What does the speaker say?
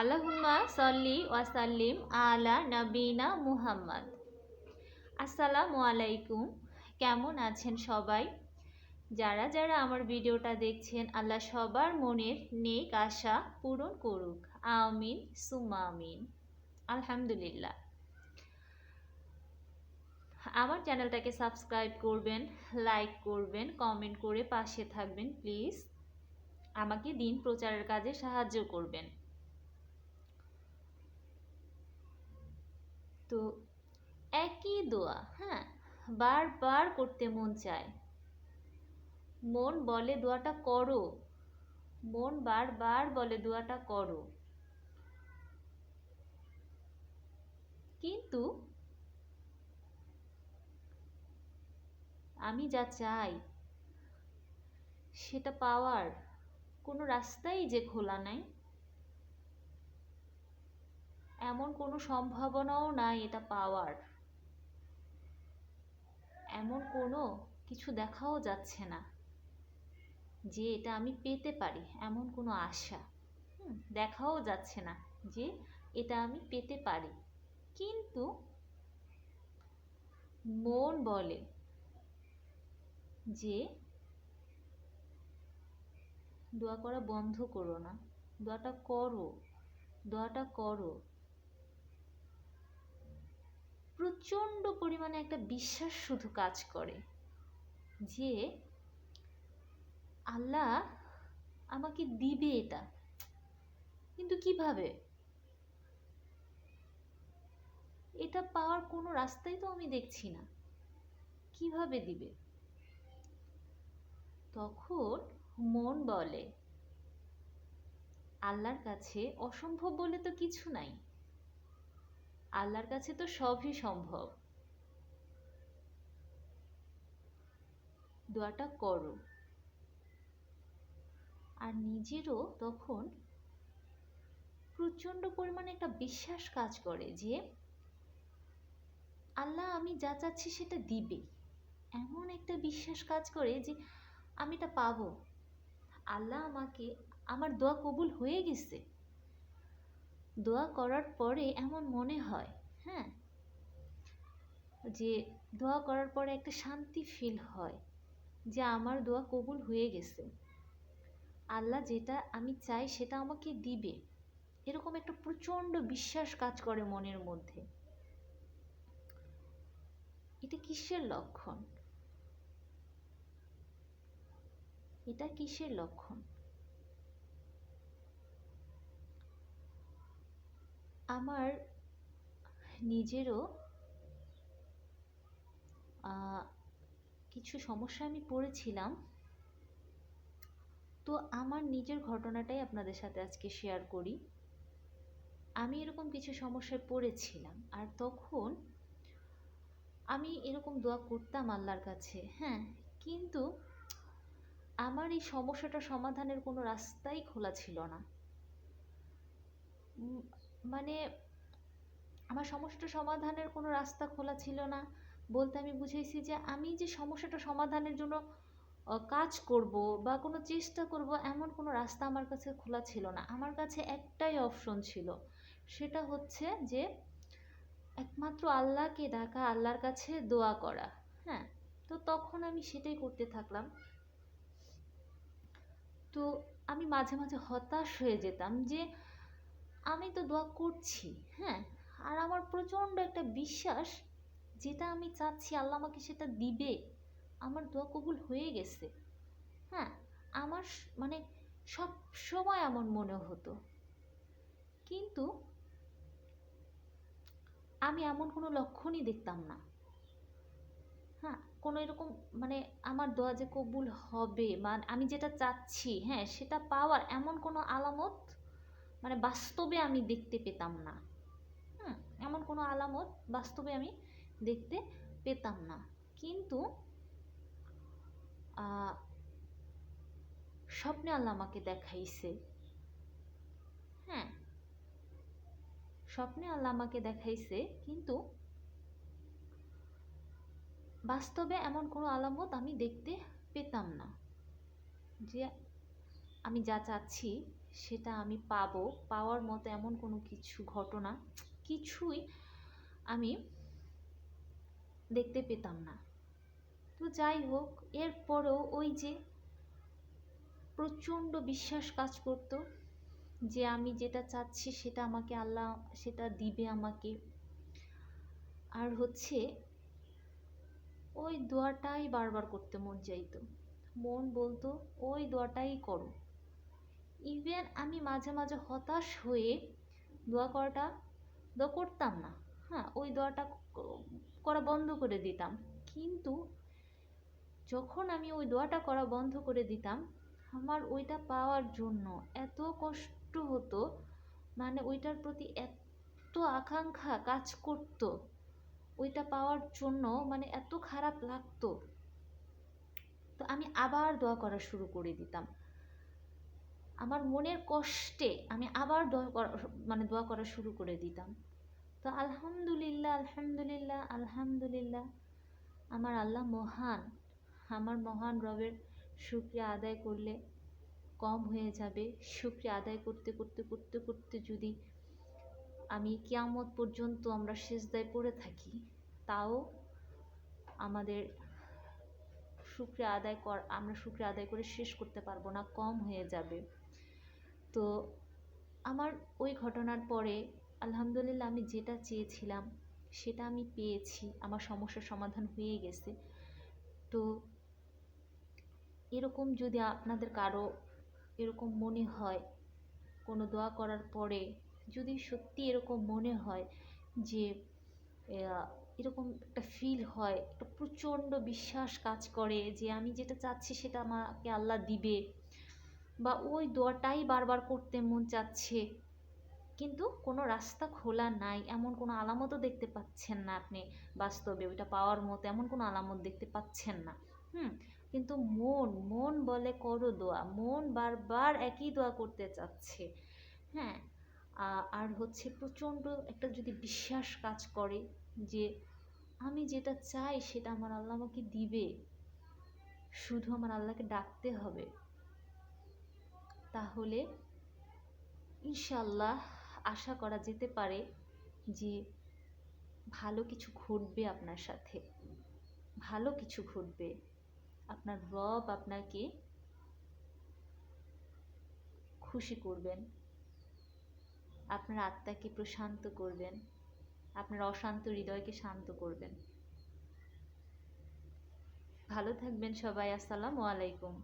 আল্লাহুম্মা সল্লি ওয়াসাল্লিম আলা নবীনা মুহাম্মদ। আসসালামু আলাইকুম। কেমন আছেন সবাই? যারা যারা আমার ভিডিওটা দেখছেন, আল্লাহ সবার মনের নেক আশা পূরণ করুক। আমিন সুমা আমিন। আলহামদুলিল্লাহ। আমার চ্যানেলটাকে সাবস্ক্রাইব করবেন, লাইক করবেন, কমেন্ট করে পাশে থাকবেন, প্লিজ। আমাকে দিন প্রচারের কাজে সাহায্য করবেন। তো একই দোয়া হ্যাঁ? বারবার করতে মন চায়। মন বলে দোয়াটা করো। মন বারবার বলে দোয়াটা করো। কিন্তু আমি যা চাই, সেটা পাওয়ার কোনো রাস্তাই যে খোলা নাই। এমন কোনো সম্ভাবনাও নাই এটা পাওয়ার। এমন কোনো কিছু দেখাও যাচ্ছে না যে এটা আমি পেতে পারি, এমন কোনো আশা। দেখাও যাচ্ছে না যে এটা আমি পেতে পারি। কিন্তু মন বলে যে দোয়া করা বন্ধ করো না, দোয়াটা করো দোয়াটা করো। প্রচণ্ড পরিমাণে একটা বিশ্বাস শুধু কাজ করে যে আল্লাহ আমাকে দিবে এটা। কিন্তু কীভাবে? এটা পাওয়ার কোনো রাস্তাই তো আমি দেখছি না। কীভাবে দিবে? তখন মন বলে, আল্লাহর কাছে অসম্ভব বলে তো কিছু নাই। আল্লাহর কাছে তো সবই সম্ভব। দোয়াটা করো। আর নিজেরও তখন প্রচণ্ড পরিমাণে একটা বিশ্বাস কাজ করে যে, আল্লাহ, আমি যা চাচ্ছি সেটা দিবে। এমন একটা বিশ্বাস কাজ করে যে, আমি এটা পাবো। আল্লাহ আমাকে, আমার দোয়া কবুল হয়ে গেছে। দোয়া করার পরে এমন মনে হয় হ্যাঁ? যে দোয়া করার পরে একটা শান্তি ফিল হয় যে আমার দোয়া কবুল হয়ে গেছে। আল্লাহ যেটা আমি চাই সেটা আমাকে দিবে। এরকম একটা প্রচণ্ড বিশ্বাস কাজ করে মনের মধ্যে। এটা কিসের লক্ষণ? এটা কিসের লক্ষণ? আমার নিজেরও কিছু সমস্যা আমি পড়েছিলাম। তো আমার নিজের ঘটনাটাই আপনাদের সাথে আজকে শেয়ার করি। আমি এরকম কিছু সমস্যায় পড়েছিলাম আর তখন আমি এরকম দোয়া করতাম আল্লাহর কাছে হ্যাঁ কিন্তু আমার এই সমস্যাটা সমাধানের কোনো রাস্তাই খোলা ছিল না। মানে আমার সমস্যাটা সমাধানের কোনো রাস্তা খোলা ছিল না। বলতে আমি বুঝেছি যে আমি যে সমস্যাটা সমাধানের জন্য কাজ করব বা কোনো চেষ্টা করব, এমন কোনো রাস্তা আমার কাছে খোলা ছিল না। আমার কাছে একটাই অপশন ছিল। সেটা হচ্ছে যে একমাত্র আল্লাহকে ডাকা, আল্লাহর কাছে দোয়া করা। হ্যাঁ তো তখন আমি সেটাই করতে থাকলাম। তো আমি মাঝে মাঝে হতাশ হয়ে যেতাম যে আমি তো দোয়া করছি হ্যাঁ? আর আমার প্রচণ্ড একটা বিশ্বাস যেটা আমি চাচ্ছি আল্লাহ আমাকে সেটা দিবে, আমার দোয়া কবুল হয়ে গেছে। হ্যাঁ আমার মানে সব সময় এমন মনে হতো। কিন্তু আমি এমন কোনো লক্ষণই দেখতাম না। হ্যাঁ কোনো এরকম মানে আমার দোয়া যে কবুল হবে বা আমি যেটা চাচ্ছি হ্যাঁ সেটা পাওয়ার এমন কোনো আলামত মানে বাস্তবে আমি দেখতে পেতাম না। হুম, এমন কোনো আলামত বাস্তবে আমি দেখতে পেতাম না। কিন্তু স্বপ্নে আল্লাহ আমাকে দেখাইছে। হ্যাঁ স্বপ্নে আল্লাহ আমাকে দেখাইছে, কিন্তু বাস্তবে এমন কোনো আলামত আমি দেখতে পেতাম না। যে, আমি যা চাচ্ছি সেটা আমি পাবো। পাওয়ার মতো এমন কোনো কিছু ঘটনা কিছুই আমি দেখতে পেতাম না। তো যাই হোক, এরপরেও ওই যে প্রচণ্ড বিশ্বাস কাজ করতো যে আমি যেটা চাচ্ছি সেটা আমাকে আল্লাহ, সেটা দিবে আমাকে। আর হচ্ছে ওই দোয়াটাই বারবার করতে মন চাইতো। মন বলতো, ওই দোয়াটাই করো। ইভেন আমি মাঝে মাঝে হতাশ হয়ে দোয়া করাটা, দোয়া করতাম না। হ্যাঁ ওই দোয়াটা করা বন্ধ করে দিতাম। কিন্তু যখন আমি ওই দোয়াটা করা বন্ধ করে দিতাম, আমার ওইটা পাওয়ার জন্য এত কষ্ট হতো মানে ওইটার প্রতি এত আকাঙ্ক্ষা কাজ করতো, ওইটা পাওয়ার জন্য মানে এত খারাপ লাগতো। তো আমি আবার দোয়া করা শুরু করে দিতাম। আমার মনের কষ্টে আমি আবার দোয়া করা মানে দোয়া করা শুরু করে দিতাম। তো আলহামদুলিল্লাহ আলহামদুলিল্লাহ আলহামদুলিল্লাহ, আমার আল্লাহ মহান। আমার মহান রবের শুক্রিয়া আদায় করলে কম হয়ে যাবে। শুক্রিয়া আদায় করতে করতে করতে করতে যদি আমি কিয়ামত পর্যন্ত আমরা সেজদায় পড়ে থাকি, তাও আমাদের শুক্রিয়া আদায় কর, আমরা শুক্রিয়া আদায় করে শেষ করতে পারব না, কম হয়ে যাবে। তো আমার ওই ঘটনার পরে আলহামদুলিল্লাহ আমি যেটা চেয়েছিলাম সেটা আমি পেয়েছি। আমার সমস্যার সমাধান হয়ে গেছে। তো এরকম যদি আপনাদের কারও এরকম মনে হয়, কোনো দোয়া করার পরে যদি সত্যি এরকম মনে হয় যে এরকম একটা ফিল হয়, একটা প্রচণ্ড বিশ্বাস কাজ করে যে আমি যেটা চাচ্ছি সেটা আমাকে আল্লাহ দিবে বা ওই দোয়াটাই বারবার করতে মন চাচ্ছে। কিন্তু কোনো রাস্তা খোলা নাই, এমন কোনো আলামতও দেখতে পাচ্ছেন না আপনি বাস্তবে। ওইটা পাওয়ার মতো এমন কোনো আলামত দেখতে পাচ্ছেন না। হুম, কিন্তু মন মন বলে করো দোয়া। মন বারবার একই দোয়া করতে চাচ্ছে। হ্যাঁ আর হচ্ছে প্রচণ্ড একটা যদি বিশ্বাস কাজ করে যে আমি যেটা চাই সেটা আমার আল্লাহ আমাকে দিবে। শুধু আমার আল্লাহকে ডাকতে হবে। তাহলে ইনশাল্লাহ আশা করা যেতে পারে যে ভালো কিছু ঘটবে আপনার সাথে। ভালো কিছু ঘটবে। আপনার রব আপনাকে খুশি করবেন। আপনার আত্মাকে প্রশান্ত করবেন। আপনার অশান্ত হৃদয়কে শান্ত করবেন। ভালো থাকবেন সবাই। আসসালামু আলাইকুম।